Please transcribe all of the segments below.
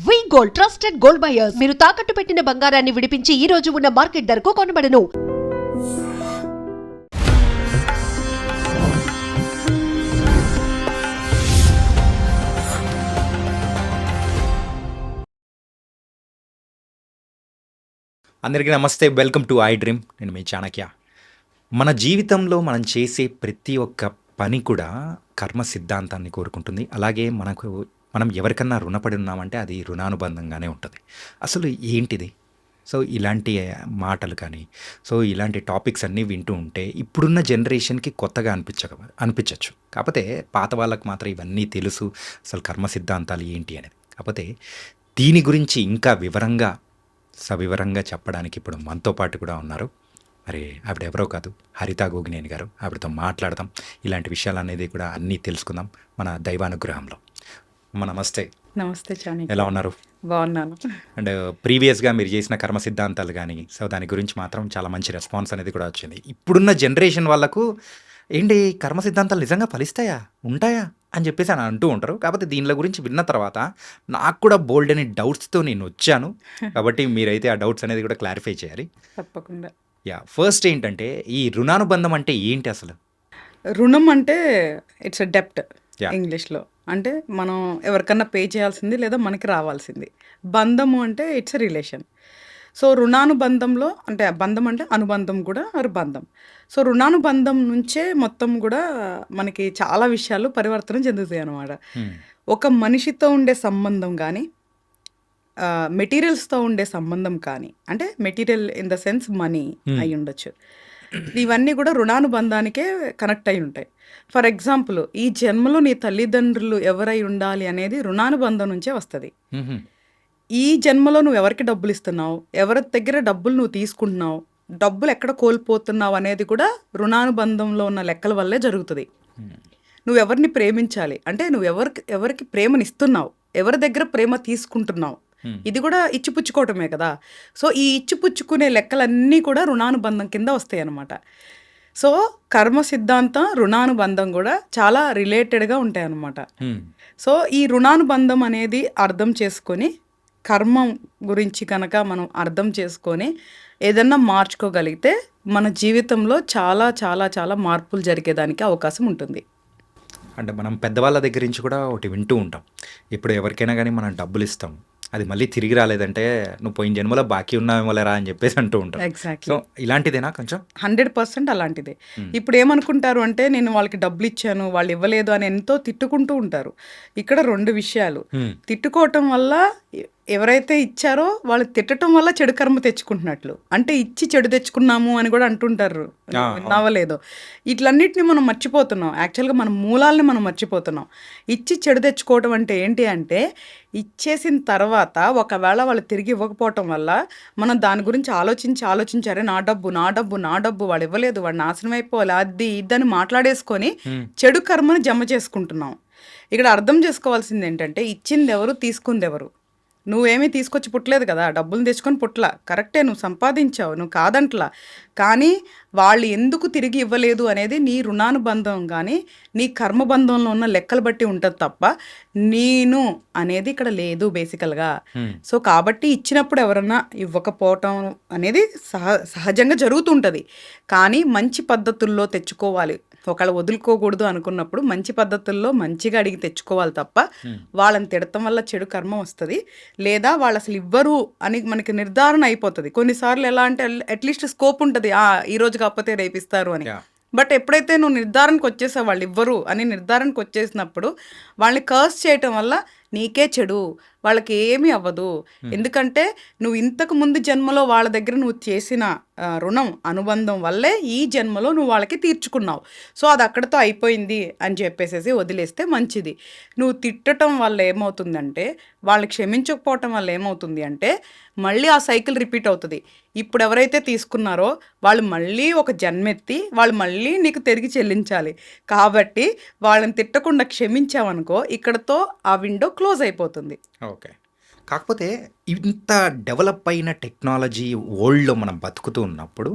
V gold trusted gold buyers మీరు తాకట్టు పెట్టిన బంగారాన్ని విడిపించి ఈ రోజు ఉన్న మార్కెట్ ధరకు కొనబడను. అందరికీ నమస్తే. వెల్కమ్ టు ఐ డ్రీమ్ నేను మీ చాణక్య. మన జీవితంలో మనం చేసే ప్రతి ఒక్క పని కూడా కర్మ సిద్ధాంతాన్ని కోరుకుంటుంది. అలాగే మనకు మనం ఎవరికన్నా రుణపడి ఉన్నామంటే అది రుణానుబంధంగానే ఉంటుంది. అసలు ఏంటిది? సో ఇలాంటి మాటలు కానీ సో ఇలాంటి టాపిక్స్ అన్నీ వింటూ ఉంటే ఇప్పుడున్న జనరేషన్కి కొత్తగా అనిపించక అనిపించవచ్చు కాకపోతే పాత వాళ్ళకు మాత్రం ఇవన్నీ తెలుసు అసలు కర్మ సిద్ధాంతాలు ఏంటి అనేది. కాకపోతే దీని గురించి ఇంకా వివరంగా సవివరంగా చెప్పడానికి ఇప్పుడు మనతో పాటు కూడా ఉన్నారు. మరి ఆవిడ ఎవరో కాదు హరిత గోగినేని గారు. ఆవిడతో మాట్లాడదాం. ఇలాంటి విషయాలు అనేది కూడా అన్నీ తెలుసుకుందాం మన దైవానుగ్రహంలో. అమ్మ నమస్తే. నమస్తే చాణి. ఎలా ఉన్నారు? బాగున్నాను. అండ్ ప్రీవియస్గా మీరు చేసిన కర్మ సిద్ధాంతాలు కానీ సో దాని గురించి మాత్రం చాలా మంచి రెస్పాన్స్ అనేది కూడా వచ్చింది. ఇప్పుడున్న జనరేషన్ వాళ్ళకు ఏంటి కర్మ సిద్ధాంతాలు నిజంగా ఫలిస్తాయా? ఉంటాయా? అని చెప్పేసి అని అంటూ ఉంటారు. కాకపోతే దీనిల గురించి విన్న తర్వాత నాకు కూడా బోల్డ్ అని డౌట్స్తో నేను వచ్చాను. కాబట్టి మీరైతే ఆ డౌట్స్ అనేది కూడా క్లారిఫై చేయాలి. తప్పకుండా. యా ఫస్ట్ ఏంటంటే ఈ రుణానుబంధం అంటే ఏంటి అసలు? రుణం అంటే ఇట్స్ అ డెప్ట్. ఇంగ్లీష్లో అంటే మనం ఎవరికన్నా పే చేయాల్సింది లేదా మనకి రావాల్సింది. బంధము అంటే ఇట్స్ రిలేషన్ సో రుణానుబంధంలో అంటే బంధం అంటే అనుబంధం కూడా బంధం. సో రుణానుబంధం నుంచే మొత్తం కూడా మనకి చాలా విషయాలు పరివర్తన చెందుతాయి అన్నమాట. Hmm. ఒక మనిషితో ఉండే సంబంధం కానీ మెటీరియల్స్తో ఉండే సంబంధం కానీ అంటే material in the sense money. అయి ఉండొచ్చు ఇవన్నీ కూడా రుణానుబంధానికే కనెక్ట్ అయి ఉంటాయి. ఫర్ ఎగ్జాంపుల్ ఈ జన్మలో నీ తల్లిదండ్రులు ఎవరై ఉండాలి అనేది రుణానుబంధం నుంచే వస్తుంది. ఈ జన్మలో నువ్వు ఎవరికి డబ్బులు ఇస్తున్నావు? ఎవరి దగ్గర డబ్బులు నువ్వు తీసుకుంటున్నావు? డబ్బులు ఎక్కడ కోల్పోతున్నావు అనేది కూడా రుణానుబంధంలో ఉన్న లెక్కల వల్లే జరుగుతుంది. నువ్వు ఎవరిని ప్రేమించాలి? అంటే నువ్వు ఎవరికి ఎవరికి ప్రేమని ఇస్తున్నావు ఎవరి దగ్గర ప్రేమ తీసుకుంటున్నావు. ఇది కూడా ఇచ్చిపుచ్చుకోవటమే కదా. సో ఈ ఇచ్చిపుచ్చుకునే లెక్కలన్నీ కూడా రుణానుబంధం కింద వస్తాయి అన్నమాట సో కర్మ సిద్ధాంతం రుణానుబంధం కూడా చాలా రిలేటెడ్గా ఉంటాయి అన్నమాట Hmm. సో ఈ రుణానుబంధం అనేది అర్థం చేసుకొని కర్మం గురించి కనుక మనం అర్థం చేసుకొని ఏదన్నా మార్చుకోగలిగితే మన జీవితంలో చాలా చాలా చాలా మార్పులు జరిగేదానికి అవకాశం ఉంటుంది. అంటే మనం పెద్దవాళ్ళ దగ్గర నుంచి కూడా ఒకటి వింటూ ఉంటాం. ఇప్పుడు ఎవరికైనా కానీ మనం డబ్బులు ఇస్తాం అది మళ్ళీ తిరిగి రాలేదంటే నువ్వు పోయిన జన్మలో బాకీ ఉన్నావేమో లేరా అని చెప్పేసి అంటూ ఉంటాం ఎగ్జాక్ట్లీ సో ఇలాంటిదేనా కొంచెం? హండ్రెడ్ పర్సెంట్ అలాంటిదే. ఇప్పుడు ఏమనుకుంటారు అంటే నేను వాళ్ళకి డబ్బులు ఇచ్చాను వాళ్ళు ఇవ్వలేదు అని ఎంతో తిట్టుకుంటూ ఉంటారు. ఇక్కడ రెండు విషయాలు. Hmm. తిట్టుకోవటం వల్ల ఎవరైతే ఇచ్చారో వాళ్ళు తిట్టడం వల్ల చెడు కర్మ తెచ్చుకుంటున్నట్లు. అంటే ఇచ్చి చెడు తెచ్చుకున్నాము అని కూడా అంటుంటారు. ఆ, విన్నావా లేదో. ఇట్లన్నిటిని మనం మర్చిపోతున్నాం. యాక్చువల్గా మన మూలాల్ని మనం మర్చిపోతున్నాం. ఇచ్చి చెడు తెచ్చుకోవడం అంటే ఏంటి అంటే ఇచ్చేసిన తర్వాత ఒకవేళ వాళ్ళు తిరిగి ఇవ్వకపోవటం వల్ల మనం దాని గురించి ఆలోచించి ఆలోచించారే నా డబ్బు నా డబ్బు నా డబ్బు వాడు ఇవ్వలేదు వాడు నాశనం అయిపోవాలి అది ఇదని మాట్లాడేసుకొని. చెడు కర్మను జమ చేసుకుంటున్నాం. ఇక్కడ అర్థం చేసుకోవాల్సింది ఏంటంటే ఇచ్చింది ఎవరు తీసుకుంది ఎవరు నువ్వేమీ తీసుకొచ్చి పుట్టలేదు కదా డబ్బులు తెచ్చుకొని పుట్ల కరెక్టే నువ్వు సంపాదించావు నువ్వు కాదంట్లా. కానీ వాళ్ళు ఎందుకు తిరిగి ఇవ్వలేదు అనేది నీ రుణానుబంధం కానీ నీ కర్మబంధంలో ఉన్న లెక్కలు బట్టి ఉంటుంది తప్ప నేను అనేది ఇక్కడ లేదు బేసికల్గా. సో కాబట్టి ఇచ్చినప్పుడు ఎవరన్నా ఇవ్వకపోవటం అనేది సహ సహజంగా జరుగుతుంటుంది. కానీ మంచి పద్ధతుల్లో తెచ్చుకోవాలి. ఒకవేళ వదులుకోకూడదు అనుకున్నప్పుడు మంచి పద్ధతుల్లో మంచిగా అడిగి తెచ్చుకోవాలి తప్ప వాళ్ళని తిడటం వల్ల చెడు కర్మ వస్తుంది. లేదా వాళ్ళు అసలు ఇవ్వరు అని మనకి నిర్ధారణ అయిపోతుంది. కొన్నిసార్లు ఎలా అంటే అట్లీస్ట్ స్కోప్ ఉంటుంది. ఆ ఈ రోజు కాకపోతే రేపిస్తారు అని. బట్ ఎప్పుడైతే నువ్వు నిర్ధారణకు వచ్చేసావు వాళ్ళు ఇవ్వరు అని నిర్ధారణకు వచ్చేసినప్పుడు వాళ్ళని కర్స్ చేయటం వల్ల నీకే చెడు వాళ్ళకి ఏమీ అవ్వదు. ఎందుకంటే నువ్వు ఇంతకు ముందు జన్మలో వాళ్ళ దగ్గర నువ్వు చేసిన రుణం అనుబంధం వల్లే ఈ జన్మలో నువ్వు వాళ్ళకి తీర్చుకున్నావు. సో అది అక్కడతో అయిపోయింది అని చెప్పేసేసి వదిలేస్తే మంచిది. నువ్వు తిట్టడం వల్ల ఏమవుతుందంటే వాళ్ళని క్షమించకపోవటం వల్ల ఏమవుతుంది అంటే మళ్ళీ ఆ సైకిల్ రిపీట్ అవుతుంది. ఇప్పుడు ఎవరైతే తీసుకున్నారో వాళ్ళు మళ్ళీ ఒక జన్మెత్తి వాళ్ళు మళ్ళీ నీకు తిరిగి చెల్లించాలి. కాబట్టి వాళ్ళని తిట్టకుండా క్షమించావనుకో ఇక్కడతో ఆ విండో క్లోజ్ అయిపోతుంది. ఓకే. కాకపోతే ఇంత డెవలప్ అయిన టెక్నాలజీ వరల్డ్లో మనం బతుకుతూ ఉన్నప్పుడు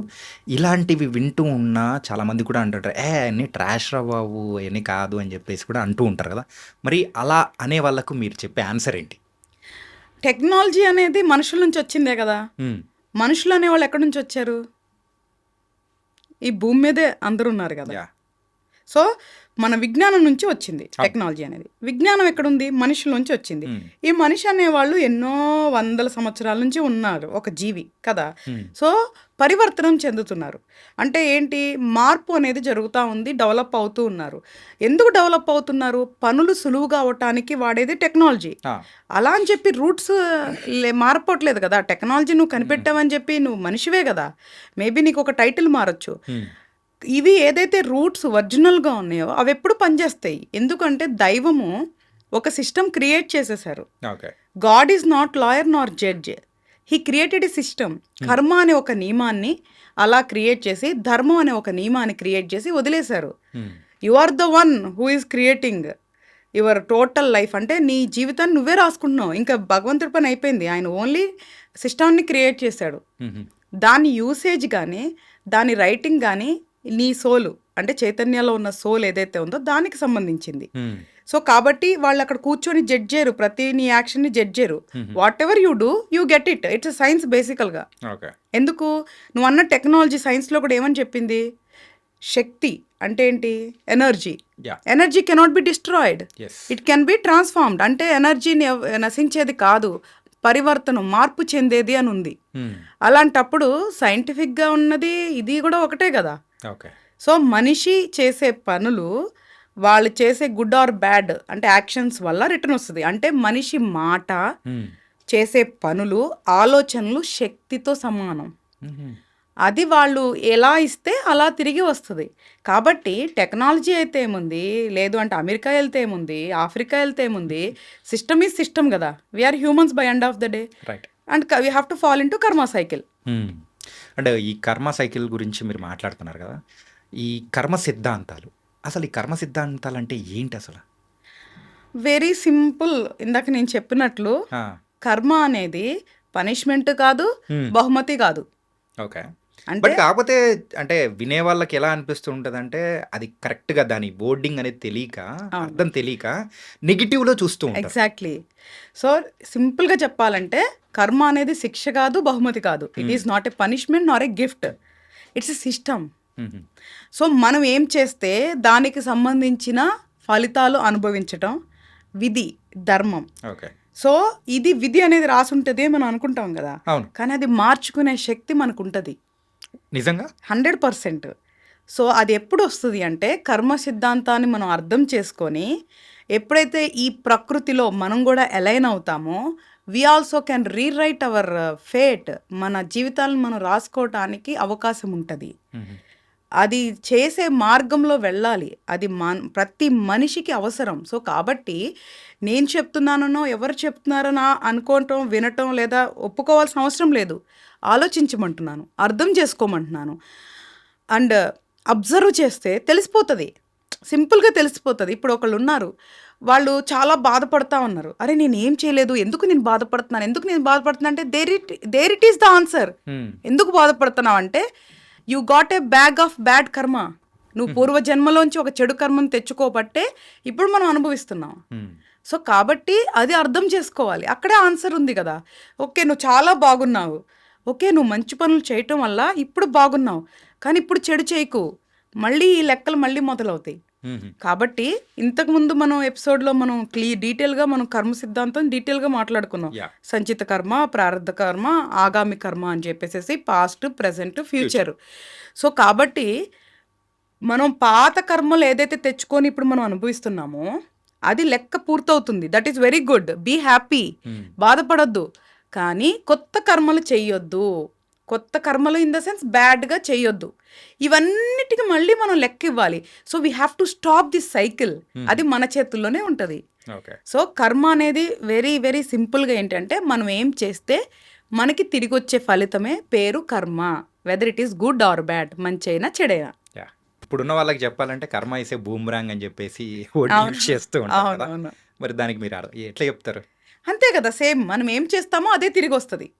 ఇలాంటివి వింటూ ఉన్నా చాలామంది కూడా అంటుంటారు ఏ అన్నీ ట్రాష్ రా బాబు అన్నీ కాదు అని చెప్పేసి కూడా అంటూ ఉంటారు కదా. మరి అలా అనే వాళ్ళకు మీరు చెప్పే ఆన్సర్ ఏంటి? టెక్నాలజీ అనేది మనుషుల నుంచి వచ్చిందే కదా. మనుషులు అనేవాళ్ళు ఎక్కడి నుంచి వచ్చారు? ఈ భూమి మీదే అందరూ ఉన్నారు కదా. సో మన విజ్ఞానం నుంచి వచ్చింది టెక్నాలజీ అనేది. విజ్ఞానం ఎక్కడుంది? మనుషుల నుంచి వచ్చింది. ఈ మనిషి అనేవాళ్ళు ఎన్నో వందల సంవత్సరాల నుంచి ఉన్నారు ఒక జీవి కదా. సో పరివర్తనం చెందుతున్నారు. అంటే ఏంటి? మార్పు అనేది జరుగుతూ ఉంది డెవలప్ అవుతూ ఉన్నారు. ఎందుకు డెవలప్ అవుతున్నారు? పనులు సులువుగా అవటానికి వాడేది టెక్నాలజీ. అలా అని చెప్పి రూట్స్ మారిపోవట్లేదు కదా. టెక్నాలజీ నువ్వు కనిపెట్టావని చెప్పి నువ్వు మనిషివే కదా. మేబీ నీకు ఒక టైటిల్ మారొచ్చు. ఇవి ఏదైతే రూట్స్ ఒరిజినల్గా ఉన్నాయో అవి ఎప్పుడు పనిచేస్తాయి. ఎందుకంటే దైవము ఒక సిస్టమ్ క్రియేట్ చేసేసారు. God is not lawyer nor judge. He created a system. కర్మ అనే ఒక నియమాన్ని అలా క్రియేట్ చేసి ధర్మం అనే ఒక నియమాన్ని క్రియేట్ చేసి వదిలేశారు. ఉమ్, you are the one who is creating your total life. అంటే నీ జీవితాన్ని నువ్వే రాసుకుంటున్నావు. ఇంకా భగవంతుడి పని అయిపోయింది. ఆయన ఓన్లీ సిస్టమ్ని క్రియేట్ చేశాడు. ఉమ్, దాని యూసేజ్ కానీ దాని రైటింగ్ కానీ నీ సోలు అంటే చైతన్యంలో ఉన్న సోల్ ఏదైతే ఉందో దానికి సంబంధించింది. సో కాబట్టి వాళ్ళు అక్కడ కూర్చొని జడ్జ్ చేయరు ప్రతి నీ యాక్షన్ని జడ్జ్ చేయరు. Whatever you do you get it it's science బేసికల్గా ఎందుకు? నువ్వు అన్న టెక్నాలజీ సైన్స్లో కూడా ఏమని చెప్పింది? శక్తి అంటే ఏంటి? Energy energy cannot be destroyed it can be transformed అంటే ఎనర్జీని నశించేది కాదు. పరివర్తనం మార్పు చెందేది అని ఉంది. అలాంటప్పుడు సైంటిఫిక్గా ఉన్నది ఇది కూడా ఒకటే కదా. సో మనిషి చేసే పనులు వాళ్ళు చేసే గుడ్ ఆర్ బ్యాడ్ అంటే యాక్షన్స్ వల్ల రిటర్న్ వస్తుంది. అంటే మనిషి మాట చేసే పనులు ఆలోచనలు శక్తితో సమానం. అది వాళ్ళు ఎలా ఇస్తే అలా తిరిగి వస్తుంది. కాబట్టి టెక్నాలజీ అయితే ఏముంది? లేదు అంటే అమెరికా వెళ్తే ఏముంది? ఆఫ్రికా వెళ్తే ఏముంది? సిస్టమ్ ఈజ్ సిస్టమ్ కదా. We are humans by end of the day right and we have to fall into karma cycle. అంటే ఈ కర్మ సైకిల్ గురించి మీరు మాట్లాడుతున్నారు కదా ఈ కర్మ సిద్ధాంతాలు అసలు ఈ కర్మ సిద్ధాంతాలు అంటే ఏంటి అసలు? వెరీ సింపుల్ ఇందాక నేను చెప్పినట్లు కర్మ అనేది పనిష్మెంట్ కాదు Hmm. బహుమతి కాదు. ఓకే బట్ కాకపోతే అంటే వినే వాళ్ళకి ఎలా అనిపిస్తూ ఉంటుంది అంటే అది కరెక్ట్గా దాని బోర్డింగ్ అనేది తెలియక అర్థం తెలియక నెగిటివ్లో చూస్తూ ఎగ్జాక్ట్లీ. సో సింపుల్గా చెప్పాలంటే కర్మ అనేది శిక్ష కాదు బహుమతి కాదు. It is not a punishment not a gift it's a system. So మనం ఏం చేస్తే దానికి సంబంధించిన ఫలితాలు అనుభవించటం విధి ధర్మం. ఓకే. సో ఇది విధి అనేది రాసుంటుంది మనం అనుకుంటాం కదా. కానీ అది మార్చుకునే శక్తి మనకు ఉంటుంది. నిజంగా? Hundred percent. సో అది ఎప్పుడు వస్తుంది అంటే కర్మ సిద్ధాంతాన్ని మనం అర్థం చేసుకొని ఎప్పుడైతే ఈ ప్రకృతిలో మనం కూడా ఎలైన్ అవుతామో we also can rewrite our fate మన జీవితాలను మనం రాసుకోవటానికి అవకాశం ఉంటుంది. అది చేసే మార్గంలో వెళ్ళాలి. అది మన ప్రతి మనిషికి అవసరం. సో కాబట్టి నేను చెప్తున్నానో ఎవరు చెప్తున్నారనా అనుకోవటం వినటం లేదా ఒప్పుకోవాల్సిన అవసరం లేదు. ఆలోచించమంటున్నాను అర్థం చేసుకోమంటున్నాను. అండ్ అబ్జర్వ్ చేస్తే తెలిసిపోతుంది. సింపుల్గా తెలిసిపోతుంది. ఇప్పుడు ఒకళ్ళు ఉన్నారు వాళ్ళు చాలా బాధపడతా ఉన్నారు. అరే నేను ఏం చేయలేదు ఎందుకు నేను బాధపడుతున్నాను ఎందుకు నేను బాధపడుతున్నా అంటే there it there it is the answer. ఎందుకు బాధపడుతున్నావు అంటే you got a bag of bad karma నువ్వు పూర్వ జన్మలోంచి ఒక చెడు కర్మను తెచ్చుకోబట్టే ఇప్పుడు మనం అనుభవిస్తున్నాం. మ్మ్. సో కాబట్టి అది అర్థం చేసుకోవాలి. అక్కడే ఆన్సర్ ఉంది కదా. ఓకే నువ్వు చాలా బాగున్నావు. ఓకే నువ్వు మంచి పనులు చేయటం వల్ల ఇప్పుడు బాగున్నావు కానీ ఇప్పుడు చెడు చేయకు. మళ్ళీ ఈ లెక్కలు మళ్ళీ మొదలవుతాయి. కాబట్టి ఇంతకుముందు మనం ఎపిసోడ్లో మనం క్లీ డీటెయిల్గా మనం కర్మ సిద్ధాంతం డీటెయిల్గా మాట్లాడుకున్నాం. సంచిత కర్మ ప్రారంధ కర్మ ఆగామి కర్మ అని చెప్పేసి పాస్ట్ ప్రజెంట్ ఫ్యూచర్. సో కాబట్టి మనం పాత కర్మలు ఏదైతే తెచ్చుకొని ఇప్పుడు మనం అనుభవిస్తున్నామో అది లెక్క పూర్తవుతుంది. That is very good. Be happy. బాధపడొద్దు. కానీ కొత్త కర్మలు చెయ్యొద్దు. కొత్త కర్మలు ఇన్ ద సెన్స్ బ్యాడ్గా చెయ్యొద్దు. ఇవన్నిటికి మళ్ళీ మనం లెక్క ఇవ్వాలి so we have to stop this cycle అది మన చేతుల్లోనే ఉంటుంది. సో కర్మ అనేది వెరీ వెరీ సింపుల్గా ఏంటంటే మనం ఏం చేస్తే మనకి తిరిగి వచ్చే ఫలితమే పేరు కర్మ. Whether it is good or bad మంచైనా చెడైనా. ఇప్పుడున్న వాళ్ళకి చెప్పాలంటే కర్మ వేసే బూమ్రాంగ్ అని చెప్పేసి చేస్తూ ఉంటారు మరి దానికి మీరు ఎట్లా చెప్తారు? అంతే కదా సేమ్ మనం ఏం చేస్తామో అదే తిరిగి వస్తుంది.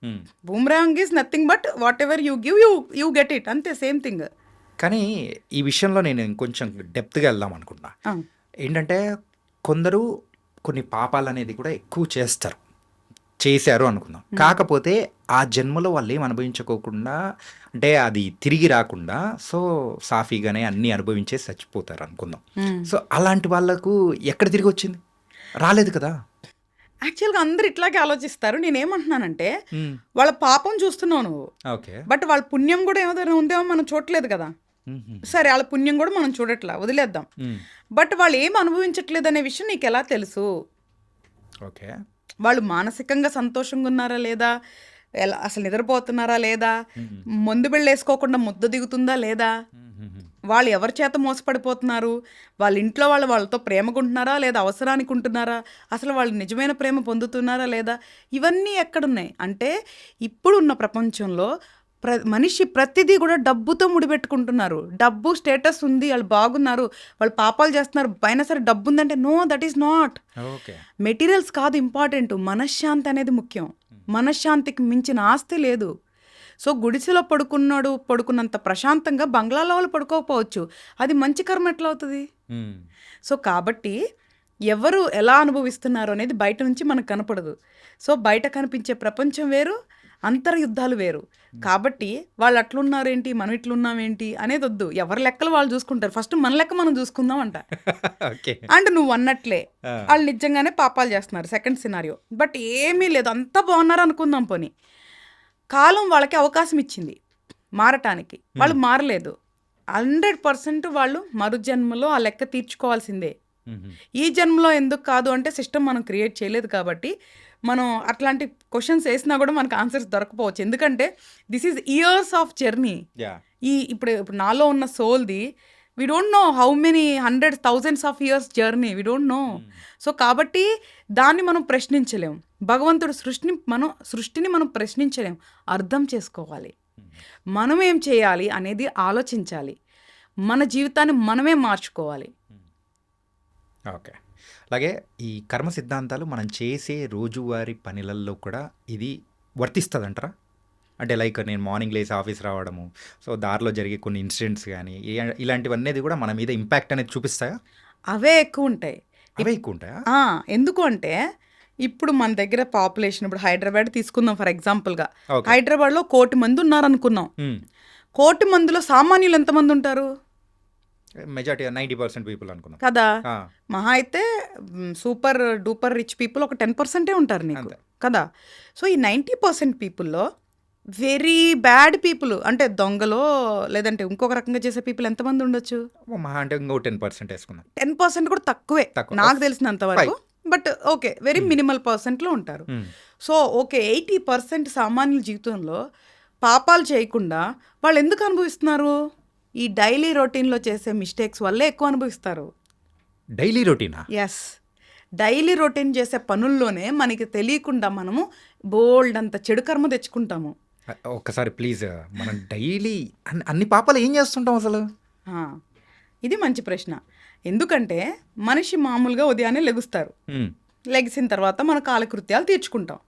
Boomerang is nothing but whatever you give you you get it అంతే సేమ్ థింగ్ కానీ ఈ విషయంలో నేను ఇంకొంచెం డెప్త్గా వెళ్దాం అనుకుంటున్నా. ఏంటంటే కొందరు కొన్ని పాపాలు అనేది కూడా ఎక్కువ చేస్తారు. చేశారు అనుకుందాం. కాకపోతే ఆ జన్మలో వాళ్ళు ఏం అనుభవించుకోకుండా అంటే అది తిరిగి రాకుండా సో సాఫీగానే అన్నీ అనుభవించేసి చచ్చిపోతారు అనుకుందాం. సో అలాంటి వాళ్ళకు ఎక్కడ తిరిగి వచ్చింది రాలేదు కదా. యాక్చువల్గా అందరు ఇట్లాగే ఆలోచిస్తారు. నేనేమంటున్నానంటే వాళ్ళ పాపం చూస్తున్నావు నువ్వు. బట్ వాళ్ళ పుణ్యం కూడా ఏమైనా ఉందేమో మనం చూడట్లేదు కదా. సరే వాళ్ళ పుణ్యం కూడా మనం చూడట్లా వదిలేద్దాం. బట్ వాళ్ళు ఏం అనుభవించట్లేదు అనే విషయం నీకు ఎలా తెలుసు? ఓకే. వాళ్ళు మానసికంగా సంతోషంగా ఉన్నారా లేదా? ఎలా అసలు నిద్రపోతున్నారా లేదా? మందు బిళ్ళ వేసుకోకుండా ముద్ద దిగుతుందా లేదా? వాళ్ళు ఎవరి చేత మోసపడిపోతున్నారు? వాళ్ళ ఇంట్లో వాళ్ళు వాళ్ళతో ప్రేమకుంటున్నారా లేదా అవసరానికి ఉంటున్నారా? అసలు వాళ్ళు నిజమైన ప్రేమ పొందుతున్నారా లేదా? ఇవన్నీ ఎక్కడున్నాయి? అంటే ఇప్పుడున్న ప్రపంచంలో ప్ర మనిషి ప్రతిదీ కూడా డబ్బుతో ముడిపెట్టుకుంటున్నారు. డబ్బు స్టేటస్ ఉంది వాళ్ళు బాగున్నారు వాళ్ళు పాపాలు చేస్తున్నారు పైన సరే డబ్బు ఉందంటే no that is not. Okay. Materials కాదు ఇంపార్టెంట్. మనశ్శాంతి అనేది ముఖ్యం. మనశ్శాంతికి మించిన ఆస్తి లేదు. సో గుడిసెలో పడుకున్నాడు పడుకున్నంత ప్రశాంతంగా బంగ్లాలో వాళ్ళు పడుకోకపోవచ్చు. అది మంచి కర్మ ఎట్లా అవుతుంది సో కాబట్టి ఎవరు ఎలా అనుభవిస్తున్నారు అనేది బయట నుంచి మనకు కనపడదు. సో బయట కనిపించే ప్రపంచం వేరు అంతర్యుద్ధాలు వేరు. కాబట్టి వాళ్ళు అట్లున్నారు ఏంటి మనం ఇట్లున్నామేంటి అనేది వద్దు. ఎవరి లెక్కలు వాళ్ళు చూసుకుంటారు. ఫస్ట్ మన లెక్క మనం చూసుకుందాం అంట అంటే నువ్వు అన్నట్లే వాళ్ళు నిజంగానే పాపాలు చేస్తున్నారు సెకండ్ సినారియో. బట్ ఏమీ లేదు. అంతా బాగున్నారు అనుకుందాం పోని. కాలం వాళ్ళకి అవకాశం ఇచ్చింది. మారటానికి. వాళ్ళు మారలేదు. హండ్రెడ్ పర్సెంట్ వాళ్ళు మరు జన్మలో ఆ లెక్క తీర్చుకోవాల్సిందే. ఈ జన్మలో ఎందుకు కాదు అంటే సిస్టమ్ మనం క్రియేట్ చేయలేదు కాబట్టి మనం అట్లాంటి క్వశ్చన్స్ వేసినా కూడా మనకు ఆన్సర్స్ దొరకపోవచ్చు. ఎందుకంటే this is years of journey. ఈ ఇప్పుడు ఇప్పుడు నాలో ఉన్న సోల్ది we don't know how many hundred thousands of years journey we don't know so కాబట్టి దాన్ని మనం ప్రశ్నించలేం. భగవంతుడు సృష్టిని మనం సృష్టిని మనం ప్రశ్నించలేం. అర్థం చేసుకోవాలి. మనం ఏం చేయాలి అనేది ఆలోచించాలి. మన జీవితాన్ని మనమే మార్చుకోవాలి. ఓకే అలాగే ఈ కర్మ సిద్ధాంతాలు మనం చేసే రోజువారీ పనులలో కూడా ఇది వర్తిస్తుంది అంటారా అంటే లైక్ నేను మార్నింగ్ లేసి ఆఫీస్ రావడము సో దారిలో జరిగే కొన్ని ఇన్సిడెంట్స్ కానీ ఇలాంటివన్నీ కూడా మన మీద ఇంపాక్ట్ అనేది చూపిస్తాయా? అవే ఎక్కువ ఉంటాయి. అవే ఎక్కువ ఉంటాయా? ఎందుకు అంటే ఇప్పుడు మన దగ్గర పాపులేషన్ ఇప్పుడు హైదరాబాద్ తీసుకుందాం ఫర్ ఎగ్జాంపుల్గా. హైదరాబాద్లో కోటి మంది ఉన్నారనుకున్నాం. కోటి మందిలో సామాన్యులు ఎంతమంది ఉంటారు? మెజార్టీ నైంటీ పర్సెంట్ పీపుల్ అనుకున్నాం. కదా? మహా అయితే సూపర్ డూపర్ రిచ్ పీపుల్ ఒక టెన్ పర్సెంటే ఉంటారు నీకు. కదా? సో ఈ నైంటీ పర్సెంట్ పీపుల్లో వెరీ బ్యాడ్ పీపుల్. అంటే దొంగలో లేదంటే ఇంకొక రకంగా చేసే పీపుల్ ఎంతమంది ఉండొచ్చు? మహా అంటే ఇంకో టెన్ పర్సెంట్ వేసుకుందాం. టెన్ పర్సెంట్ కూడా తక్కువే. నాకు తెలిసినంత వరకు. బట్ ఓకే వెరీ మినిమల్ పర్సెంట్లో ఉంటారు. Hmm. So okay eighty percent సామాన్యుల జీవితంలో పాపాలు చేయకుండా వాళ్ళు ఎందుకు అనుభవిస్తున్నారు? ఈ డైలీ రొటీన్లో చేసే మిస్టేక్స్ వల్లే ఎక్కువ అనుభవిస్తారు. డైలీ రొటీనా? ఎస్ డైలీ రొటీన్ చేసే పనుల్లోనే మనకి తెలియకుండా మనము బోల్డ్ అంత చెడు కర్మ తెచ్చుకుంటాము. ఒక్కసారి ప్లీజ్ మనం డైలీ అన్ని పాపాలు ఏం చేస్తుంటాం అసలు ఇది మంచి ప్రశ్న ఎందుకంటే మనిషి మామూలుగా ఉదయాన్నే లెగుస్తారు. లెగిసిన తర్వాత మన కాలకృత్యాలు తీర్చుకుంటాం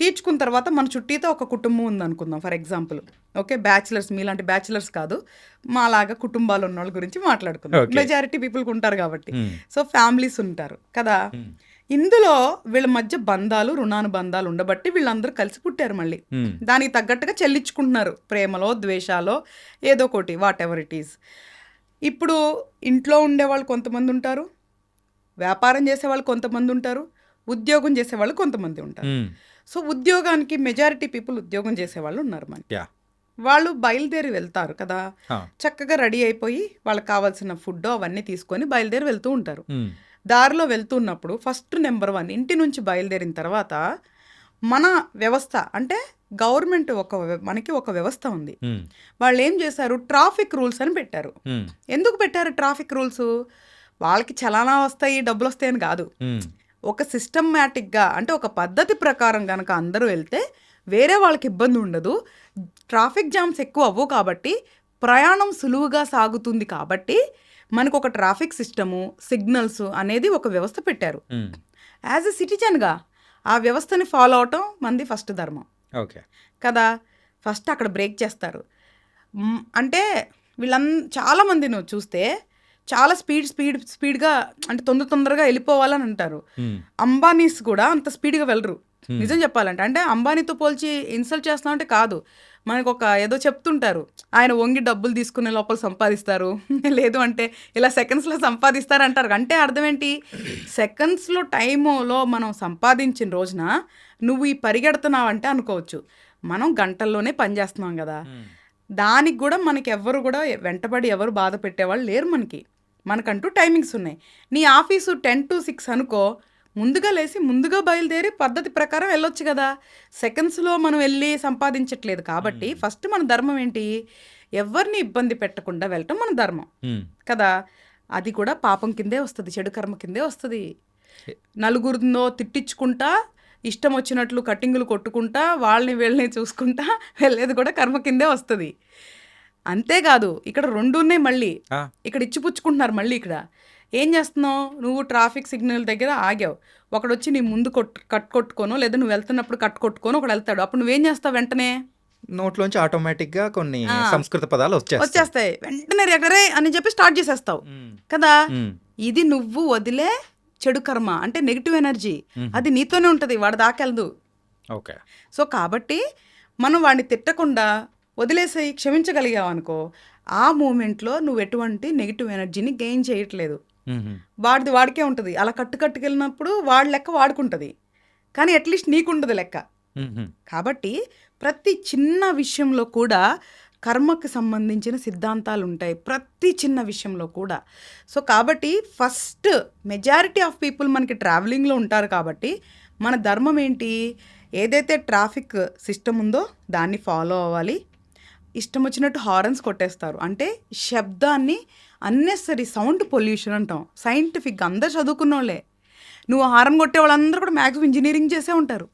తీర్చుకున్న తర్వాత మన చుట్టీతో ఒక కుటుంబం ఉందనుకుందాం ఫర్ ఎగ్జాంపుల్ ఓకే బ్యాచిలర్స్ మీలాంటి బ్యాచిలర్స్ కాదు మాలాగా కుటుంబాలు ఉన్న వాళ్ళ గురించి మాట్లాడుకుందాం. మెజారిటీ పీపుల్కి ఉంటారు కాబట్టి. సో ఫ్యామిలీస్ ఉంటారు కదా. ఇందులో వీళ్ళ మధ్య బంధాలు రుణానుబంధాలు ఉండబట్టి వీళ్ళందరూ కలిసి పుట్టారు మళ్ళీ. దానికి తగ్గట్టుగా చెల్లించుకుంటున్నారు. ప్రేమలో ద్వేషాలో ఏదో ఒకటి వాట్ ఎవర్ ఇట్ ఈస్ ఇప్పుడు ఇంట్లో ఉండేవాళ్ళు కొంతమంది ఉంటారు. వ్యాపారం చేసేవాళ్ళు కొంతమంది ఉంటారు. ఉద్యోగం చేసేవాళ్ళు కొంతమంది ఉంటారు. సో ఉద్యోగానికి మెజారిటీ పీపుల్ ఉద్యోగం చేసేవాళ్ళు ఉన్నారు మనకి యా వాళ్ళు బయలుదేరి వెళ్తారు కదా. చక్కగా రెడీ అయిపోయి వాళ్ళకి కావాల్సిన ఫుడ్ అవన్నీ తీసుకొని బయలుదేరి వెళ్తూ ఉంటారు. దారిలో వెళ్తున్నప్పుడు ఫస్ట్ నెంబర్ వన్ ఇంటి నుంచి బయలుదేరిన తర్వాత మన వ్యవస్థ అంటే గవర్నమెంట్ ఒక మనకి ఒక వ్యవస్థ ఉంది. వాళ్ళు ఏం చేశారు ట్రాఫిక్ రూల్స్ అని పెట్టారు. ఎందుకు పెట్టారు ట్రాఫిక్ రూల్స్ వాళ్ళకి చలానా వస్తాయి డబ్బులు వస్తాయని కాదు. ఒక సిస్టమేటిక్గా అంటే ఒక పద్ధతి ప్రకారం కనుక అందరూ వెళ్తే వేరే వాళ్ళకి ఇబ్బంది ఉండదు ట్రాఫిక్ జామ్స్ ఎక్కువ అవ్వవు కాబట్టి ప్రయాణం సులువుగా సాగుతుంది కాబట్టి మనకు ఒక ట్రాఫిక్ సిస్టము సిగ్నల్స్ అనేది ఒక వ్యవస్థ పెట్టారు. యాజ్ ఎ సిటిజన్గా ఆ వ్యవస్థని ఫాలో అవటం మంది ఫస్ట్ ధర్మం. ఓకే. కదా? ఫస్ట్ అక్కడ బ్రేక్ చేస్తారు. అంటే వీళ్ళన్ చాలామంది నువ్వు చూస్తే చాలా స్పీడ్ స్పీడ్ స్పీడ్గా అంటే తొందర తొందరగా వెళ్ళిపోవాలని అంటారు. అంబానీస్ కూడా అంత స్పీడ్గా వెళ్ళరు. నిజం చెప్పాలంటే అంటే అంబానీతో పోల్చి ఇన్సల్ట్ చేస్తున్నాం అంటే కాదు. మనకు ఒక ఏదో చెప్తుంటారు. ఆయన వంగి డబ్బులు తీసుకునే లోపల సంపాదిస్తారు. లేదు అంటే ఇలా సెకండ్స్లో సంపాదిస్తారు అంటారు అంటే అర్థం ఏంటి సెకండ్స్లో టైములో మనం సంపాదించిన రోజున నువ్వు ఈ పరిగెడుతున్నావు అంటే అనుకోవచ్చు. మనం గంటల్లోనే పని చేస్తున్నాం కదా. దానికి కూడా మనకి ఎవ్వరు కూడా వెంటబడి ఎవరు బాధ పెట్టేవాళ్ళు లేరు మనకి. మనకంటూ టైమింగ్స్ ఉన్నాయి. నీ ఆఫీసు టెన్ టు సిక్స్ అనుకో ముందుగా లేచి ముందుగా బయలుదేరి పద్ధతి ప్రకారం వెళ్ళొచ్చు కదా. సెకండ్స్లో మనం వెళ్ళి సంపాదించట్లేదు కాబట్టి ఫస్ట్ మన ధర్మం ఏంటి? ఎవరిని ఇబ్బంది పెట్టకుండా వెళ్ళటం మన ధర్మం. కదా? అది కూడా పాపం కిందే వస్తుంది చెడు కర్మ కిందే వస్తుంది. నలుగురినో తిట్టించుకుంటా ఇష్టం వచ్చినట్లు కట్టింగులు కొట్టుకుంటా వాళ్ళని వీళ్ళని చూసుకుంటా వెళ్ళేది కూడా కర్మ కిందే వస్తుంది. అంతేకాదు ఇక్కడ రెండు ఉన్నాయి మళ్ళీ ఇక్కడ ఇచ్చిపుచ్చుకుంటున్నారు మళ్ళీ ఇక్కడ. ఏం చేస్తున్నావు? నువ్వు ట్రాఫిక్ సిగ్నల్ దగ్గర ఆగావు. ఒకడు వచ్చి నీ ముందు కొట్టు కట్ కొట్టుకోను లేదా నువ్వు వెళ్తున్నప్పుడు కట్ కొట్టుకోను ఒకడు వెళ్తాడు. అప్పుడు నువ్వేం చేస్తావు వెంటనే? నోట్లోంచి ఆటోమేటిక్గా కొన్ని. సంస్కృత పదాలు వచ్చేస్తాయి. వచ్చేస్తాయి. వెంటనే రెగరే అని చెప్పి స్టార్ట్ చేసేస్తావు. కదా. ఇది నువ్వు వదిలే చెడు కర్మ అంటే నెగిటివ్ ఎనర్జీ. అది నీతోనే ఉంటుంది వాడు దాకెళ్దు. ఓకే. సో కాబట్టి మనం వాడిని తిట్టకుండా వదిలేసి క్షమించగలిగావు అనుకో ఆ మూమెంట్లో నువ్వు ఎటువంటి నెగిటివ్ ఎనర్జీని గెయిన్ చేయట్లేదు. వాడిది వాడికే ఉంటుంది. అలా కట్టు కట్టుకెళ్ళినప్పుడు వాడి లెక్క వాడుకుంటుంది. కానీ అట్లీస్ట్ నీకుండదు లెక్క. కాబట్టి ప్రతి చిన్న విషయంలో కూడా కర్మకి సంబంధించిన సిద్ధాంతాలు ఉంటాయి. ప్రతి చిన్న విషయంలో కూడా. సో కాబట్టి ఫస్ట్ మెజారిటీ ఆఫ్ పీపుల్ మనకి ట్రావెలింగ్లో ఉంటారు కాబట్టి మన ధర్మం ఏంటి? ఏదైతే ట్రాఫిక్ సిస్టమ్ ఉందో దాన్ని ఫాలో అవ్వాలి. ఇష్టం వచ్చినట్టు హారన్స్ కొట్టేస్తారు. అంటే శబ్దాన్ని అన్నెసరీ సౌండ్ పొల్యూషన్ అంటాం. సైంటిఫిక్గా అందరు చదువుకున్న వాళ్ళే నువ్వు హారన్ కొట్టే వాళ్ళందరూ కూడా మ్యాక్సిమం ఇంజనీరింగ్ చేసే ఉంటారు.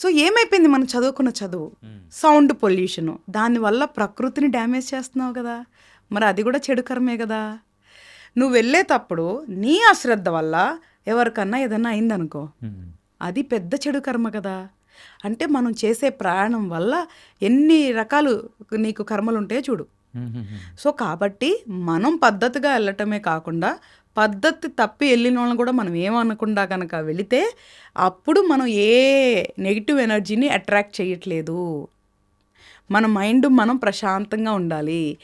సో ఏమైపోయింది మనం చదువుకున్న చదువు? సౌండ్ పొల్యూషన్ దానివల్ల ప్రకృతిని డ్యామేజ్ చేస్తున్నావు కదా. మరి అది కూడా చెడు కర్మే కదా. నువ్వు వెళ్ళేటప్పుడు నీ అశ్రద్ధ వల్ల ఎవరికన్నా ఏదన్నా అయిందనుకో మ్మ్. అది పెద్ద చెడు కర్మ కదా. అంటే మనం చేసే ప్రయాణం వల్ల ఎన్ని రకాలు నీకు కర్మలు ఉంటాయో చూడు. సో కాబట్టి మనం పద్ధతిగా వెళ్ళటమే కాకుండా పద్ధతి తప్పి వెళ్ళిన వాళ్ళని కూడా మనం ఏమనకుండా కనుక వెళితే అప్పుడు మనం ఏ నెగిటివ్ ఎనర్జీని అట్రాక్ట్ చేయట్లేదు. మన మైండ్ మనం ప్రశాంతంగా ఉండాలి.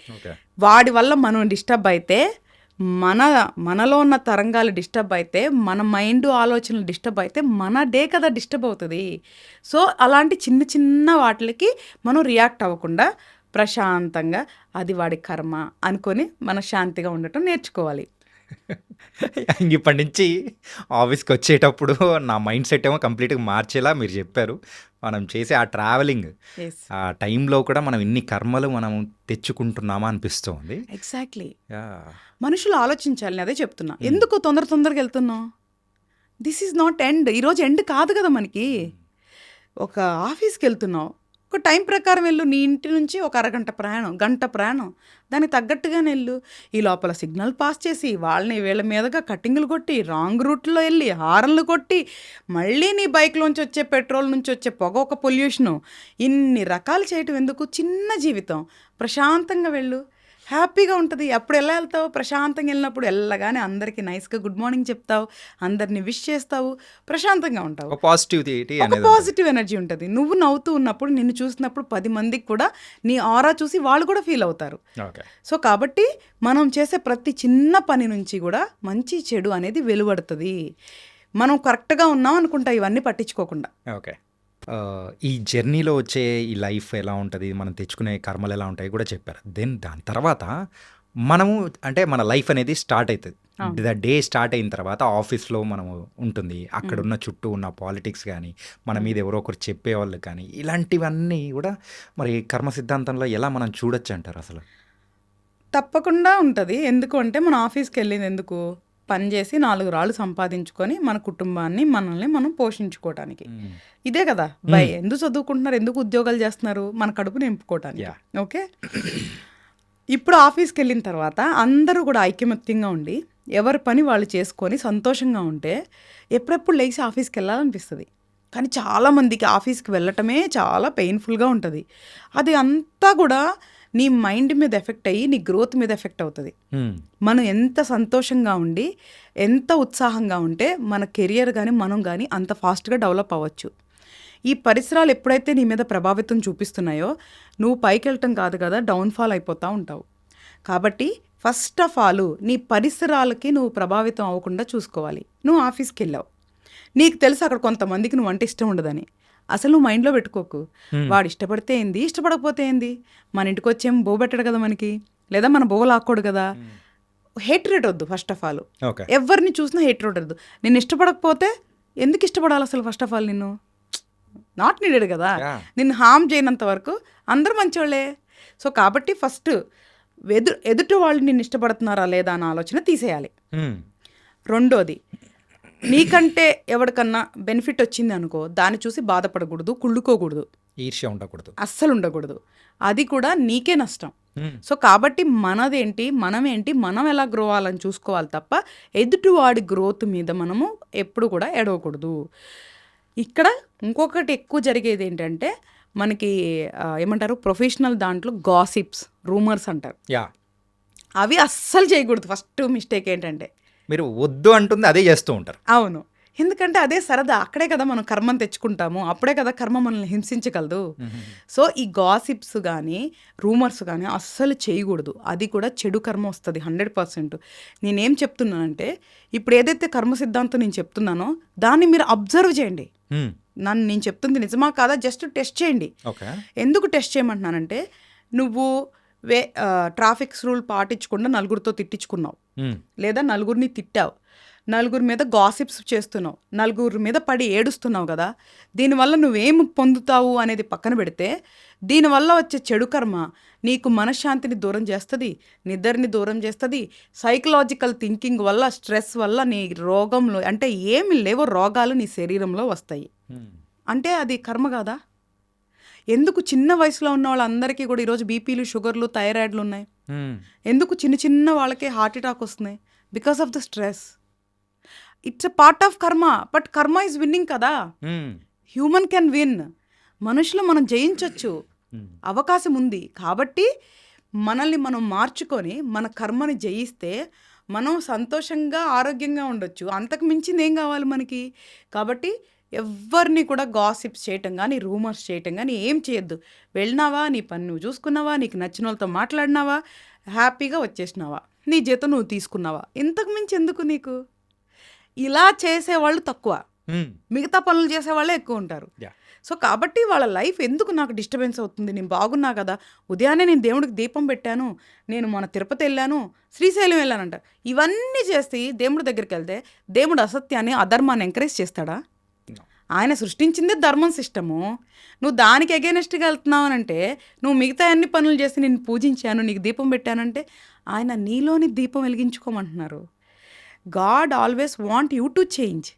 వాడి వల్ల మనం డిస్టర్బ్ అయితే మన మనలో ఉన్న తరంగాలు డిస్టర్బ్ అయితే మన మైండ్ ఆలోచనలు డిస్టర్బ్ అయితే మన డే కదా డిస్టర్బ్ అవుతుంది. సో అలాంటి చిన్న చిన్న వాటికి మనం రియాక్ట్ అవ్వకుండా ప్రశాంతంగా అది వాడి కర్మ అనుకొని మన శాంతిగా ఉండటం నేర్చుకోవాలి. ఇప్పటి నుంచి ఆఫీస్కి వచ్చేటప్పుడు నా మైండ్ సెట్ ఏమో కంప్లీట్గా మార్చేలా మీరు చెప్పారు. మనం చేసే ఆ ట్రావెలింగ్ ఆ టైంలో కూడా మనం ఇన్ని కర్మలు మనం తెచ్చుకుంటున్నామా అనిపిస్తుంది. ఎగ్జాక్ట్లీ. మనుషులు ఆలోచించాలి అదే చెప్తున్నా. ఎందుకు తొందర తొందరగా వెళ్తున్నావు? దిస్ ఈజ్ నాట్ ఎండ్ ఈరోజు ఎండ్ కాదు కదా మనకి. ఒక ఆఫీస్కి వెళ్తున్నావు. ఒక టైం ప్రకారం వెళ్ళు. నీ ఇంటి నుంచి ఒక అరగంట ప్రయాణం గంట ప్రయాణం. దానికి తగ్గట్టుగానే వెళ్ళు. ఈ లోపల సిగ్నల్ పాస్ చేసి వాళ్ళని వీళ్ళ మీదగా కటింగ్లు కొట్టి రాంగ్ రూట్లో వెళ్ళి హారన్లు కొట్టి మళ్ళీ నీ బైక్లోంచి వచ్చే పెట్రోల్ నుంచి వచ్చే పొగ ఒక పొల్యూషను. ఇన్ని రకాలు చేయటం ఎందుకు? చిన్న జీవితం. ప్రశాంతంగా వెళ్ళు. హ్యాపీగా ఉంటుంది. అప్పుడు ఎలా వెళ్తావు? ప్రశాంతంగా వెళ్ళినప్పుడు వెళ్ళగానే అందరికీ నైస్గా గుడ్ మార్నింగ్ చెప్తావు. అందరిని విష్ చేస్తావు. ప్రశాంతంగా ఉంటావు. అనేది పాజిటివ్ ఎనర్జీ ఉంటుంది. నువ్వు నవ్వుతూ ఉన్నప్పుడు నిన్ను చూసినప్పుడు పది మందికి కూడా నీ ఆరా చూసి వాళ్ళు కూడా ఫీల్ అవుతారు. సో కాబట్టి మనం చేసే ప్రతి చిన్న పని నుంచి కూడా మంచి చెడు అనేది వెలువడుతుంది. మనం కరెక్ట్గా ఉన్నాం అనుకుంటా ఇవన్నీ పట్టించుకోకుండా. ఓకే. ఈ జర్నీలో వచ్చే ఈ లైఫ్ ఎలా ఉంటుంది? మనం తెచ్చుకునే కర్మలు ఎలా ఉంటాయి? కూడా చెప్పారు. దెన్ దాని తర్వాత మనము అంటే మన లైఫ్ అనేది స్టార్ట్ అవుతుంది ద డే స్టార్ట్ అయిన తర్వాత ఆఫీస్లో మనము ఉంటుంది. అక్కడ ఉన్న చుట్టూ ఉన్న పాలిటిక్స్ కానీ మన మీద ఎవరో ఒకరు చెప్పేవాళ్ళు కానీ ఇలాంటివన్నీ కూడా మరి కర్మ సిద్ధాంతంలో ఎలా మనం చూడొచ్చు అంటారు అసలు? తప్పకుండా ఉంటుంది. ఎందుకు అంటే మన ఆఫీస్కి వెళ్ళింది ఎందుకు? పని చేసి నాలుగు రాళ్ళు సంపాదించుకొని మన కుటుంబాన్ని మనల్ని మనం పోషించుకోవటానికి. ఇదే కదా. బై ఎందుకు చదువుకుంటున్నారు? ఎందుకు ఉద్యోగాలు చేస్తున్నారు? మన కడుపు నింపుకోవటానికి. ఓకే? ఇప్పుడు ఆఫీస్కి వెళ్ళిన తర్వాత అందరూ కూడా ఐకమత్యంగా ఉండి ఎవరి పని వాళ్ళు చేసుకొని సంతోషంగా ఉంటే ఎప్పుడెప్పుడు లేచి ఆఫీస్కి వెళ్ళాలనిపిస్తుంది కానీ చాలామందికి ఆఫీస్కి వెళ్ళటమే చాలా పెయిన్ఫుల్గా ఉంటుంది. అది అంతా కూడా నీ మైండ్ మీద ఎఫెక్ట్ అయ్యి నీ గ్రోత్ మీద ఎఫెక్ట్ అవుతుంది. మనం ఎంత సంతోషంగా ఉండి ఎంత ఉత్సాహంగా ఉంటే మన కెరియర్ కానీ మనం కానీ అంత ఫాస్ట్గా డెవలప్ అవ్వచ్చు. ఈ పరిసరాలు ఎప్పుడైతే నీ మీద ప్రభావితం చూపిస్తున్నాయో నువ్వు పైకి వెళ్ళటం కాదు కదా డౌన్ఫాల్ అయిపోతూ ఉంటావు. కాబట్టి ఫస్ట్ ఆఫ్ ఆల్ నీ పరిసరాలకి నువ్వు ప్రభావితం అవ్వకుండా చూసుకోవాలి. నువ్వు ఆఫీస్కి వెళ్ళావు. నీకు తెలుసు అక్కడ కొంతమందికి నువ్వు అంటే ఇష్టం ఉండదని. అసలు నువ్వు మైండ్లో పెట్టుకోకు. వాడు ఇష్టపడితే ఏంది? ఇష్టపడకపోతే ఏంది? మన ఇంటికి వచ్చేం బో పెట్టడు కదా మనకి. లేదా మన బో లాక్కోడు కదా. హేట్రేట్ వద్దు ఫస్ట్ ఆఫ్ ఆల్. ఎవరిని చూసినా హేట్రేట్ వద్దు. నేను ఇష్టపడకపోతే ఎందుకు ఇష్టపడాలి అసలు ఫస్ట్ ఆఫ్ ఆల్ నిన్ను? నాట్ నీడెడ్ కదా. నిన్ను హామ్ చేయనంత వరకు అందరూ మంచోళ్ళే. సో కాబట్టి ఫస్ట్ ఎదు ఎదుటి వాళ్ళు నిన్ను ఇష్టపడుతున్నారా లేదా అన్న ఆలోచన తీసేయాలి. రెండోది నీకంటే ఎవరికన్నా బెనిఫిట్ వచ్చింది అనుకో దాన్ని చూసి బాధపడకూడదు కుళ్ళుకోకూడదు. ఈర్ష్య ఉండకూడదు. అస్సలు ఉండకూడదు. అది కూడా నీకే నష్టం. సో కాబట్టి మనదేంటి మనం ఏంటి మనం ఎలా గ్రో అవ్వాలని చూసుకోవాలి తప్ప ఎదుటివాడి గ్రోత్ మీద మనము ఎప్పుడు కూడా ఎడవకూడదు. ఇక్కడ ఇంకొకటి ఎక్కువ జరిగేది ఏంటంటే మనకి ఏమంటారు ప్రొఫెషనల్ దాంట్లో గాసిప్స్ రూమర్స్ అంటారు. యా. అవి అస్సలు చేయకూడదు. ఫస్ట్ మిస్టేక్ ఏంటంటే మీరు వద్దు అంటుంది అదే చేస్తూ ఉంటారు. అవును. ఎందుకంటే అదే సరదా. అక్కడే కదా మనం కర్మం తెచ్చుకుంటాము. అప్పుడే కదా కర్మ మనల్ని హింసించగలదు. సో ఈ గాసిప్స్ కానీ రూమర్స్ కానీ అస్సలు చేయకూడదు. అది కూడా చెడు కర్మ వస్తుంది హండ్రెడ్ పర్సెంట్. నేనేం చెప్తున్నానంటే ఇప్పుడు ఏదైతే కర్మ సిద్ధాంతం నేను చెప్తున్నానో దాన్ని మీరు అబ్జర్వ్ చేయండి. నన్ను నేను చెప్తుంది నిజమా కాదా? జస్ట్ టెస్ట్ చేయండి. ఎందుకు టెస్ట్ చేయమంటున్నానంటే నువ్వు వే ట్రాఫిక్స్ రూల్ పాటించకుండా నలుగురితో తిట్టించుకున్నావు. లేదా నలుగురిని తిట్టావు. నలుగురి మీద గాసిప్స్ చేస్తున్నావు. నలుగురి మీద పడి ఏడుస్తున్నావు కదా. దీనివల్ల నువ్వేం పొందుతావు అనేది పక్కన పెడితే దీనివల్ల వచ్చే చెడు కర్మ నీకు మనశ్శాంతిని దూరం చేస్తుంది నిద్రని దూరం చేస్తుంది సైకలాజికల్ థింకింగ్ వల్ల స్ట్రెస్ వల్ల నీ రోగంలో అంటే ఏమి లేవో రోగాలు నీ శరీరంలో వస్తాయి. అంటే అది కర్మ కాదా? ఎందుకు చిన్న వయసులో ఉన్న వాళ్ళందరికీ కూడా ఈరోజు బీపీలు షుగర్లు థైరాయిడ్లు ఉన్నాయి. ఎందుకు చిన్న చిన్న వాళ్ళకే హార్ట్ అటాక్ వస్తున్నాయి? Because of the stress. It's a part of karma but karma is winning కదా. Human can win. మనుషులు మనం జయించవచ్చు. అవకాశం ఉంది. కాబట్టి మనల్ని మనం మార్చుకొని మన కర్మని జయిస్తే మనం సంతోషంగా ఆరోగ్యంగా ఉండొచ్చు. అంతకు మించింది ఏం కావాలి మనకి? కాబట్టి ఎవరిని కూడా గాసిప్స్ చేయటం కానీ రూమర్స్ చేయటం కానీ ఏం చేయొద్దు. వెళ్ళినావా? నీ పని నువ్వు చూసుకున్నావా? నీకు నచ్చిన వాళ్ళతో మాట్లాడినావా? హ్యాపీగా వచ్చేసినావా? నీ జీతం నువ్వు తీసుకున్నావా? ఇంతకు మించి ఎందుకు నీకు? ఇలా చేసేవాళ్ళు తక్కువ. మిగతా పనులు చేసేవాళ్ళే ఎక్కువ ఉంటారు. సో కాబట్టి వాళ్ళ లైఫ్ ఎందుకు నాకు డిస్టర్బెన్స్ అవుతుంది? నేను బాగున్నా కదా? ఉదయాన్నే నేను దేవుడికి దీపం పెట్టాను. నేను మన తిరుపతి వెళ్ళాను. శ్రీశైలం వెళ్ళానంట. ఇవన్నీ చేసి దేవుడి దగ్గరికి వెళ్తే దేవుడు అసత్యాన్ని అధర్మాన్ని ఎంకరేజ్ చేస్తాడా. ఆయన సృష్టించిందే ధర్మం సిస్టము. నువ్వు దానికి అగేనెస్ట్గా వెళ్తున్నావు అంటే నువ్వు మిగతా అన్ని పనులు చేసి నేను పూజించాను నీకు దీపం పెట్టానంటే ఆయన నీలోని దీపం వెలిగించుకోమంటున్నారు. God always want you to change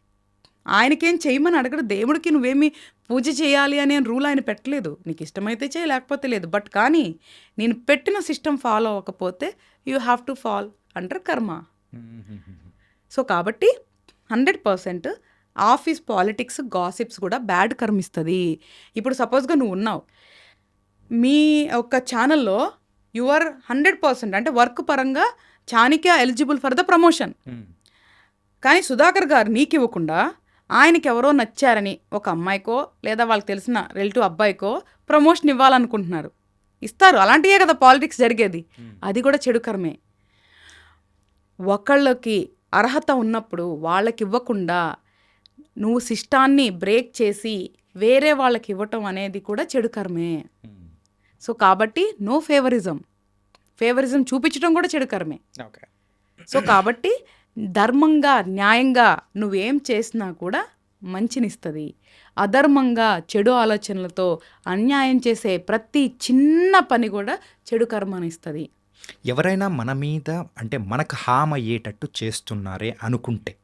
ఆయనకేం చేయమని అడగడు. దేవుడికి నువ్వేమి పూజ చేయాలి అనే రూల్ ఆయన పెట్టలేదు. నీకు ఇష్టమైతే చేయి లేకపోతే లేదు. బట్ కానీ నేను పెట్టిన సిస్టమ్ ఫాలో అవ్వకపోతే యూ హ్యావ్ టు ఫాల్ అంటారు కర్మ. సో కాబట్టి hundred percent office politics gossips కూడా బ్యాడ్ కర్మిస్తుంది ఇప్పుడు సపోజ్గా నువ్వు ఉన్నావు. మీ ఒక ఛానల్లో యువర్ హండ్రెడ్ పర్సెంట్ అంటే వర్క్ పరంగా Chanakya eligible for the promotion. Hmm. కానీ సుధాకర్ గారు నీకు ఇవ్వకుండా ఆయనకి ఎవరో నచ్చారని ఒక అమ్మాయికో లేదా వాళ్ళకి తెలిసిన రిలేటివ్ అబ్బాయికో ప్రమోషన్ ఇవ్వాలనుకుంటున్నారు. ఇస్తారు. అలాంటివే కదా పాలిటిక్స్ జరిగేది. అది కూడా చెడు కర్మే. ఒకళ్ళకి అర్హత ఉన్నప్పుడు వాళ్ళకి ఇవ్వకుండా నువ్వు శిష్టాన్ని బ్రేక్ చేసి వేరే వాళ్ళకి ఇవ్వటం అనేది కూడా చెడు కర్మే. సో కాబట్టి నో ఫేవరిజం. ఫేవరిజం చూపించడం కూడా చెడు కర్మే. సో కాబట్టి ధర్మంగా న్యాయంగా నువ్వేం చేసినా కూడా మంచినిస్తుంది. అధర్మంగా చెడు ఆలోచనలతో అన్యాయం చేసే ప్రతి చిన్న పని కూడా చెడు కర్మనిస్తుంది. ఎవరైనా మన మీద అంటే మనకు హామ్ అయ్యేటట్టు చేస్తున్నారే అనుకుంటే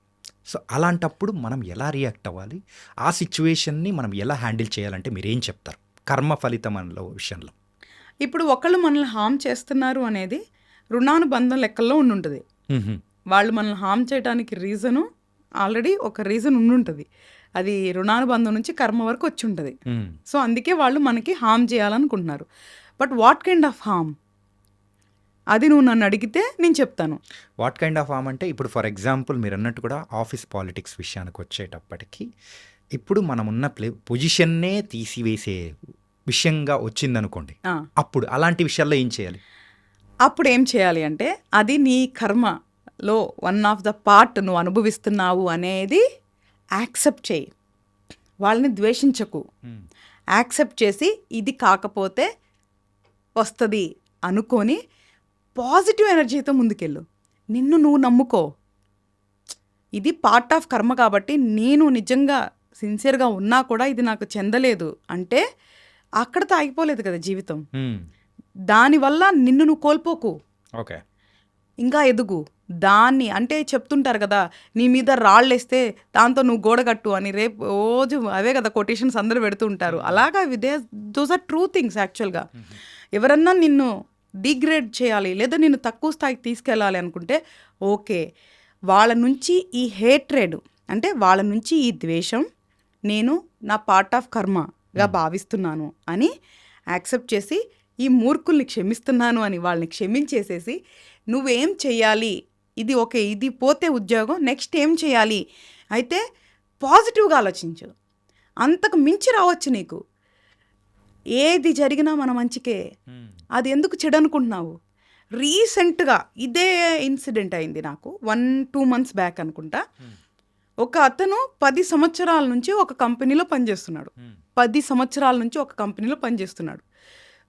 సో అలాంటప్పుడు మనం ఎలా రియాక్ట్ అవ్వాలి? ఆ సిచ్యువేషన్ని మనం ఎలా హ్యాండిల్ చేయాలంటే మీరు ఏం చెప్తారు? కర్మ ఫలితం అన్న విషయంలో. ఇప్పుడు ఒకళ్ళు మనల్ని హామ్ చేస్తున్నారు అనేది రుణానుబంధం లెక్కల్లో ఉండుంటుంది. వాళ్ళు మనల్ని హామ్ చేయడానికి రీజను ఆల్రెడీ ఒక రీజన్ ఉండుంటుంది. అది రుణానుబంధం నుంచి కర్మ వరకు వచ్చి ఉంటుంది. సో అందుకే వాళ్ళు మనకి హామ్ చేయాలనుకుంటున్నారు. But what kind of harm అది నువ్వు నన్ను అడిగితే నేను చెప్తాను. వాట్ కైండ్ ఆఫ్ హామ్ అంటే ఇప్పుడు ఫర్ ఎగ్జాంపుల్ మీరు అన్నట్టు కూడా ఆఫీస్ పాలిటిక్స్ విషయానికి వచ్చేటప్పటికి ఇప్పుడు మనం ఉన్న ప్లే పొజిషన్నే తీసివేసే విషయంగా వచ్చిందనుకోండి. అప్పుడు అలాంటి విషయాల్లో ఏం చేయాలి? అప్పుడు ఏం చేయాలి అంటే అది నీ కర్మలో వన్ ఆఫ్ ద పార్ట్ నువ్వు అనుభవిస్తున్నావు అనేది యాక్సెప్ట్ చేయి. వాళ్ళని ద్వేషించకు. యాక్సెప్ట్ చేసి ఇది కాకపోతే వస్తుంది అనుకొని పాజిటివ్ ఎనర్జీతో ముందుకెళ్ళు. నిన్ను నువ్వు నమ్ముకో. ఇది పార్ట్ ఆఫ్ కర్మ కాబట్టి నేను నిజంగా సిన్సియర్గా ఉన్నా కూడా ఇది నాకు చెందలేదు. అంటే అక్కడతో ఆగిపోలేదు కదా జీవితం. దానివల్ల నిన్ను నువ్వు కోల్పోకు. ఓకే. ఇంకా ఎదుగు. దాన్ని అంటే చెప్తుంటారు కదా నీ మీద రాళ్ళేస్తే దాంతో నువ్వు గోడ కట్టు అని రేపు రోజు అవే కదా కొటేషన్స్ అందరూ పెడుతూ ఉంటారు. అలాగా విదే దోస్ ఆర్ ట్రూ థింగ్స్ యాక్చువల్గా ఎవరన్నా నిన్ను డిగ్రేడ్ చేయాలి లేదా నిన్ను తక్కువ స్థాయికి తీసుకెళ్ళాలి అనుకుంటే ఓకే. వాళ్ళ నుంచి ఈ హేట్రెడ్ అంటే వాళ్ళ నుంచి ఈ ద్వేషం నేను నా పార్ట్ ఆఫ్ కర్మగా భావిస్తున్నాను అని యాక్సెప్ట్ చేసి ఈ మూర్ఖుల్ని క్షమిస్తున్నాను అని వాళ్ళని క్షమించేసేసి నువ్వేం చెయ్యాలి? ఇది ఓకే ఇది పోతే ఉద్యోగం నెక్స్ట్ ఏం చేయాలి అయితే పాజిటివ్గా ఆలోచించు. అంతకు మించి రావచ్చు నీకు. ఏది జరిగినా మన మంచికే. అది ఎందుకు చెడు అనుకుంటున్నావు రీసెంట్గా ఇదే ఇన్సిడెంట్ అయింది నాకు వన్ టూ మంత్స్ బ్యాక్ అనుకుంటా. ఒక అతను పది సంవత్సరాల నుంచి ఒక కంపెనీలో పనిచేస్తున్నాడు. పది సంవత్సరాల నుంచి ఒక కంపెనీలో పనిచేస్తున్నాడు.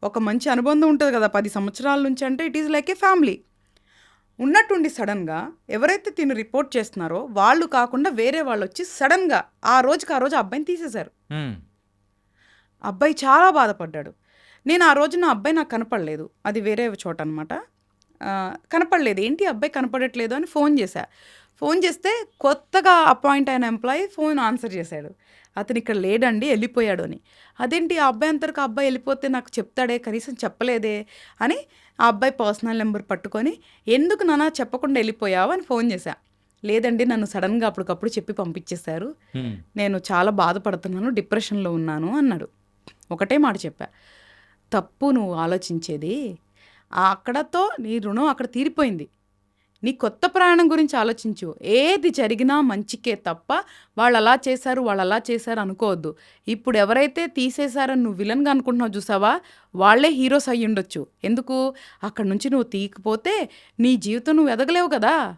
ఒక మంచి అనుబంధం ఉంటుంది కదా పది సంవత్సరాల నుంచి అంటే it is like a family. ఉన్నట్టుండి సడన్గా ఎవరైతే తిను రిపోర్ట్ చేస్తున్నారో వాళ్ళు కాకుండా వేరే వాళ్ళు వచ్చి సడన్గా ఆ రోజుకి ఆ రోజు అబ్బాయిని తీసేశారు. అబ్బాయి చాలా బాధపడ్డాడు. నేను ఆ రోజు నా అబ్బాయి నాకు కనపడలేదు. అది వేరే చోట అనమాట కనపడలేదు. ఏంటి అబ్బాయి కనపడట్లేదు అని ఫోన్ చేశా. ఫోన్ చేస్తే కొత్తగా అపాయింట్ అయిన ఎంప్లాయీ ఫోన్ ఆన్సర్ చేశాడు. అతను ఇక్కడ లేడండి వెళ్ళిపోయాడు అని. అదేంటి ఆ అబ్బాయి అంతరకు ఆ అబ్బాయి వెళ్ళిపోతే నాకు చెప్తాడే? కనీసం చెప్పలేదే? అని ఆ అబ్బాయి పర్సనల్ నెంబర్ పట్టుకొని ఎందుకు నాన్న చెప్పకుండా వెళ్ళిపోయావు? అని ఫోన్ చేశా. లేదండి నన్ను సడన్గా అప్పటికప్పుడు చెప్పి పంపించేశారు. నేను చాలా బాధపడుతున్నాను డిప్రెషన్లో ఉన్నాను అన్నాడు. ఒకటే మాట చెప్పా. తప్పు నువ్వు ఆలోచించేది? అక్కడతో నీ రుణం అక్కడ తీరిపోయింది. నీ కొత్త ప్రయాణం గురించి ఆలోచించు. ఏది జరిగినా మంచికే తప్ప వాళ్ళు అలా చేశారు వాళ్ళు అలా చేశారు అనుకోవద్దు. ఇప్పుడు ఎవరైతే తీసేశారని నువ్వు విలన్గా అనుకుంటున్నావు చూసావా? వాళ్ళే హీరోస్ అయ్యి ఉండొచ్చు. ఎందుకు? అక్కడ నుంచి నువ్వు తీయకపోతే నీ జీవితం నువ్వు ఎదగలేవు కదా?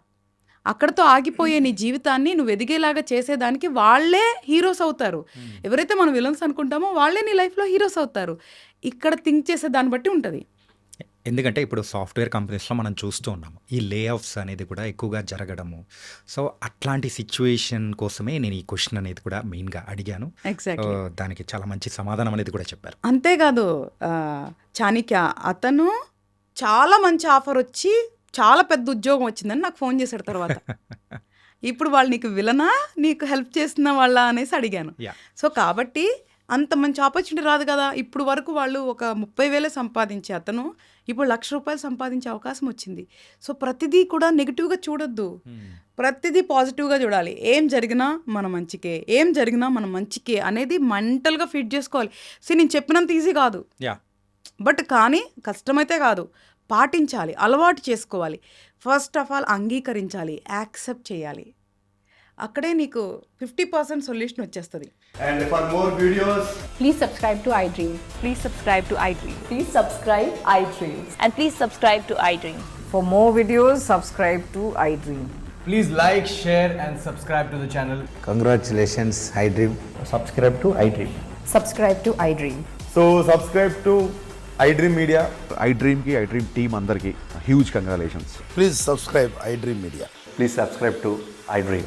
అక్కడతో ఆగిపోయే నీ జీవితాన్ని నువ్వు ఎదిగేలాగా చేసేదానికి వాళ్ళే హీరోస్ అవుతారు. ఎవరైతే మనం విలన్స్ అనుకుంటామో వాళ్ళే నీ లైఫ్లో హీరోస్ అవుతారు. ఇక్కడ థింక్ చేసే దాన్ని బట్టి ఉంటుంది. ఎందుకంటే ఇప్పుడు సాఫ్ట్వేర్ కంపెనీస్లో మనం చూస్తూ ఉన్నాము. ఈ లే ఆఫ్స్ అనేది కూడా ఎక్కువగా జరగడము. సో అట్లాంటి సిచ్యువేషన్ కోసమే నేను ఈ క్వశ్చన్ అనేది కూడా మెయిన్గా అడిగాను. దానికి చాలా మంచి సమాధానం అనేది కూడా చెప్పారు. అంతేకాదు చాణిక్య అతను చాలా మంచి ఆఫర్ వచ్చి చాలా పెద్ద ఉద్యోగం వచ్చిందని నాకు ఫోన్ చేశాడు తర్వాత. ఇప్పుడు వాళ్ళు నీకు విలనా నీకు హెల్ప్ చేస్తున్న వాళ్ళ అనేసి అడిగాను. సో కాబట్టి అంత మంచి ఆపర్చునిటీ రాదు కదా. ఇప్పుడు వరకు వాళ్ళు ఒక ముప్పై వేలే సంపాదించే అతను ఇప్పుడు లక్ష రూపాయలు సంపాదించే అవకాశం వచ్చింది. సో ప్రతిదీ కూడా నెగిటివ్గా చూడొద్దు. ప్రతిదీ పాజిటివ్గా చూడాలి. ఏం జరిగినా మన మంచికే ఏం జరిగినా మన మంచికే అనేది మెంటల్గా ఫిట్ చేసుకోవాలి. సో నేను చెప్పినంత ఈజీ కాదు. బట్ కానీ కష్టమైతే కాదు. పాటించాలి అలవాటు చేసుకోవాలి. ఫస్ట్ ఆఫ్ ఆల్ అంగీకరించాలి యాక్సెప్ట్ చేయాలి. అక్కడే నీకు ఫిఫ్టీ పర్సెంట్ సొల్యూషన్ వచ్చేస్తుంది And for more videos, Please subscribe to iDream. Please subscribe to iDream. Please subscribe iDream. And please subscribe to iDream. For more videos, subscribe to iDream. please like, share, and subscribe to the channel. Congratulations, iDream. Subscribe to iDream. Subscribe to iDream. So, subscribe to iDream Media. ఐ డ్రీమ్కి I dream team అందరికీ huge congratulations Please subscribe iDream Media. Please subscribe to iDream.